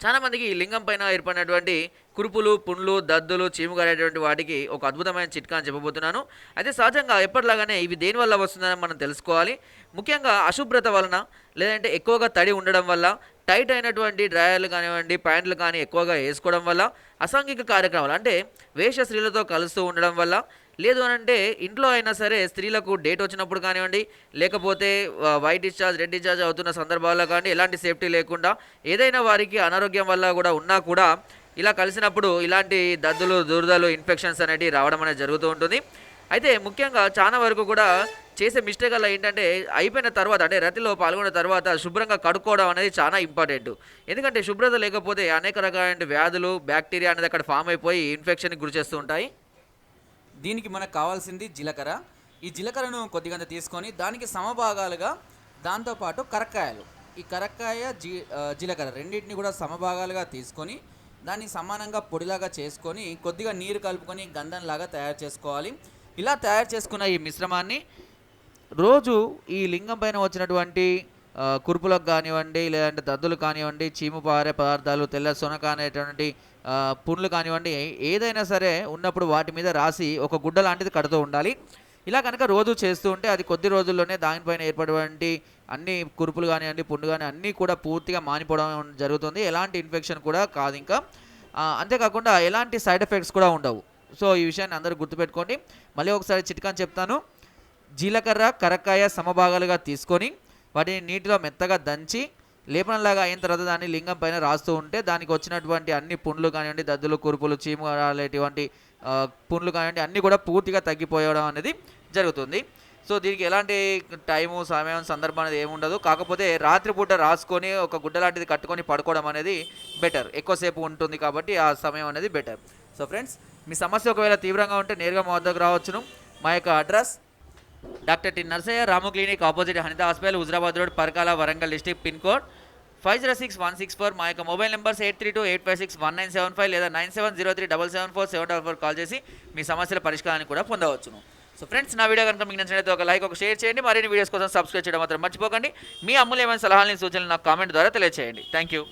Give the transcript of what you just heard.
చాలా మందికి ఈ లింగం పైన ఏర్పడినటువంటి కురుపులు పుండ్లు దద్దులు చీముగాడేటువంటి వాటికి ఒక అద్భుతమైన చిట్కా అని చెప్పబోతున్నాను. అయితే సహజంగా ఎప్పటిలాగానే ఇవి దేని వల్ల వస్తుందని మనం తెలుసుకోవాలి. ముఖ్యంగా అశుభ్రత వలన లేదంటే ఎక్కువగా తడి ఉండడం వల్ల టైట్ అయినటువంటి డ్రాయర్లు కానివ్వండి ప్యాంట్లు కానీ ఎక్కువగా వేసుకోవడం వల్ల అసాంఘిక కార్యక్రమాలు అంటే వేష స్త్రీలతో కలుస్తూ ఉండడం వల్ల లేదు అని అంటే ఇంట్లో అయినా సరే స్త్రీలకు డేట్ వచ్చినప్పుడు కానివ్వండి లేకపోతే వైట్ డిశ్చార్జ్ రెడ్ డిశ్చార్జ్ అవుతున్న సందర్భాల్లో కానీ ఎలాంటి సేఫ్టీ లేకుండా ఏదైనా వారికి అనారోగ్యం వల్ల కూడా ఉన్నా కూడా ఇలా కలిసినప్పుడు ఇలాంటి దద్దులు దురదలు ఇన్ఫెక్షన్స్ అనేటివి రావడం అనేది జరుగుతూ ఉంటుంది. అయితే ముఖ్యంగా చాలా వరకు కూడా చేసే మిస్టేక్ అలా ఏంటంటే అయిపోయిన తర్వాత అంటే రతిలో పాల్గొన్న తర్వాత శుభ్రంగా కడుక్కోవడం అనేది చాలా ఇంపార్టెంట్ ఎందుకంటే శుభ్రత లేకపోతే అనేక రకాలైన వ్యాధులు బ్యాక్టీరియా అనేది అక్కడ ఫామ్ అయిపోయి ఇన్ఫెక్షన్కి గురి చేస్తూ ఉంటాయి. దీనికి మనకు కావాల్సింది జీలకర్ర. ఈ జీలకర్రను కొద్దిగంత తీసుకొని దానికి సమభాగాలుగా దాంతోపాటు కరక్కాయలు. ఈ కరక్కాయ జీ జీలకర్ర రెండింటిని కూడా సమభాగాలుగా తీసుకొని దాన్ని సమానంగా పొడిలాగా చేసుకొని కొద్దిగా నీరు కలుపుకొని గంధంలాగా తయారు చేసుకోవాలి. ఇలా తయారు చేసుకున్న ఈ మిశ్రమాన్ని రోజు ఈ లింగం పైన వచ్చినటువంటి కురుపులకు కానివ్వండి లేదంటే దద్దులు కానివ్వండి చీము పారే పదార్థాలు తెల్ల సొనక అనేటువంటి పుండ్లు కానివ్వండి ఏదైనా సరే ఉన్నప్పుడు వాటి మీద రాసి ఒక గుడ్డ లాంటిది కడుతూ ఉండాలి. ఇలా కనుక రోజు చేస్తూ ఉంటే అది కొద్ది రోజుల్లోనే దానిపైన ఏర్పడేటువంటి అన్ని కురుపులు కానివ్వండి పుండు కానీ అన్నీ కూడా పూర్తిగా మానిపోవడం జరుగుతుంది. ఎలాంటి ఇన్ఫెక్షన్ కూడా కాదు ఇంకా. అంతేకాకుండా ఎలాంటి సైడ్ ఎఫెక్ట్స్ కూడా ఉండవు. సో ఈ విషయాన్ని అందరూ గుర్తుపెట్టుకోండి. మళ్ళీ ఒకసారి చిట్కాని చెప్తాను. జీలకర్ర కరక్కాయ సమభాగాలుగా తీసుకొని వాటిని నీటిలో మెత్తగా దంచి లేపనంలాగా అయిన తర్వాత దాన్ని లింగం పైన రాస్తూ ఉంటే దానికి వచ్చినటువంటి అన్ని పుండ్లు కానివ్వండి దద్దులు కురుపులు చీము రాలేటువంటి పుండ్లు కానివ్వండి అన్నీ కూడా పూర్తిగా తగ్గిపోవడం అనేది జరుగుతుంది. సో దీనికి ఎలాంటి టైము సమయం సందర్భం అనేది ఏముండదు కాకపోతే రాత్రిపూట రాసుకొని ఒక గుడ్డ లాంటిది కట్టుకొని పడుకోవడం అనేది బెటర్. ఎక్కువసేపు ఉంటుంది కాబట్టి ఆ సమయం అనేది బెటర్. సో ఫ్రెండ్స్ మీ సమస్య ఒకవేళ తీవ్రంగా ఉంటే నేరుగా మా వద్దకు రావచ్చును. మా యొక్క address doctor T Narsaiah Ramu clinic opposite Hanitha hospital Huzurabad road Parakala Warangal district pin code. Five zero six one six four మా యొక్క mobile numbers eight three two eight five six one nine seven five లేదా nine seven zero three double seven four seven double four call చేసి మీ సమస్యల పరిష్కారాన్ని కూడా పొందవచ్చును. So friends నా వీడియో కనుక మీకు నచ్చినట్లయితే ఒక లైక్ ఒక షేర్ చేయండి. మరిన్ని వీడియోస్ కోసం సబ్స్క్రైబ్ చేయడం మాత్రం మర్చిపోకండి. మీ అమూల్యమైన సలహాలని సూచనలు నాకు కామెంట్ ద్వారా తెలియజేయండి థ్యాంక్ యూ.